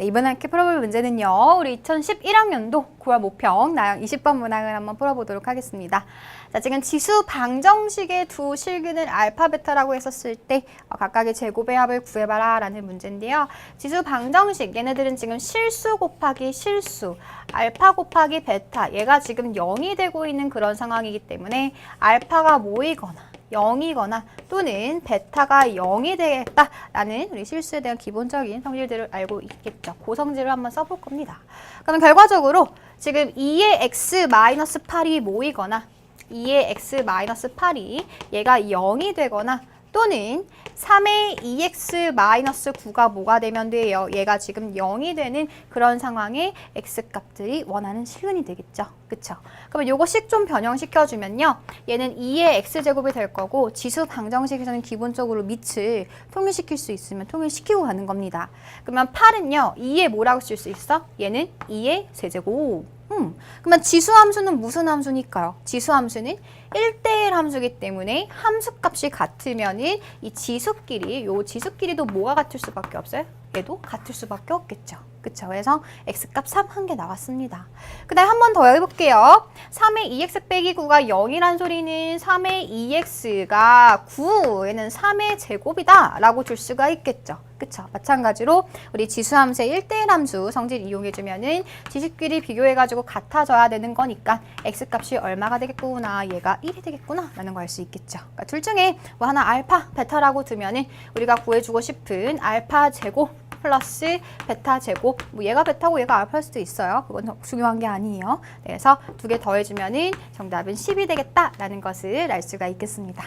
네, 이번에 이렇게 풀어볼 문제는요. 우리 2011학년도 9월 모평 나영 20번 문항을 한번 풀어보도록 하겠습니다. 자, 지금 지수 방정식의 두 실근을 알파, 베타라고 했었을 때 어, 각각의 제곱의 합을 구해봐라 라는 문제인데요. 지수 방정식, 얘네들은 지금 실수 곱하기 실수, 알파 곱하기 베타, 얘가 지금 0이 되고 있는 그런 상황이기 때문에 알파가 모이거나 0이거나 또는 베타가 0이 되겠다라는 우리 실수에 대한 기본적인 성질들을 알고 있겠죠. 그 성질을 한번 써볼 겁니다. 그러면 결과적으로 지금 2의 x-8이 모이거나 2의 x-8이 얘가 0이 되거나 또는 3의 2x-9가 뭐가 되면 돼요? 얘가 지금 0이 되는 그런 상황에 x값들이 원하는 실근이 되겠죠. 그쵸? 그러면 요거씩 좀 변형시켜주면요. 얘는 2의 x제곱이 될 거고 지수 방정식에서는 기본적으로 밑을 통일시킬 수 있으면 통일시키고 가는 겁니다. 그러면 8은요. 2의 뭐라고 쓸 수 있어? 얘는 2의 세제곱. 음, 그러면 지수 함수는 무슨 함수니까요? 지수 함수는 1대 1 함수기 때문에 함수 값이 같으면은 이 지수끼리, 요 지수끼리도 뭐가 같을 수밖에 없어요? 얘도 같을 수밖에 없겠죠. 그쵸? 그래서 x값 3 한 개 나왔습니다. 그 다음에 한 번 더 해볼게요. 3의 2x 빼기 9가 0이란 소리는 3의 2x가 9, 얘는 3의 제곱이다 라고 줄 수가 있겠죠. 그쵸? 마찬가지로 우리 지수함수의 1대1 함수 성질 이용해주면은 지식끼리 비교해가지고 같아져야 되는 거니까 x값이 얼마가 되겠구나, 얘가 1이 되겠구 나 라는 걸 알 수 있겠죠. 그러니까 둘 중에 뭐 하나 알파, 베타라고 두면은 우리가 구해주고 싶은 알파 제곱 플러스 베타 제곱 뭐 얘가 베타고 얘가 알파일 수도 있어요. 그건 중요한 게 아니에요. 그래서 두 개 더해주면은 정답은 10이 되겠다라는 것을 알 수가 있겠습니다.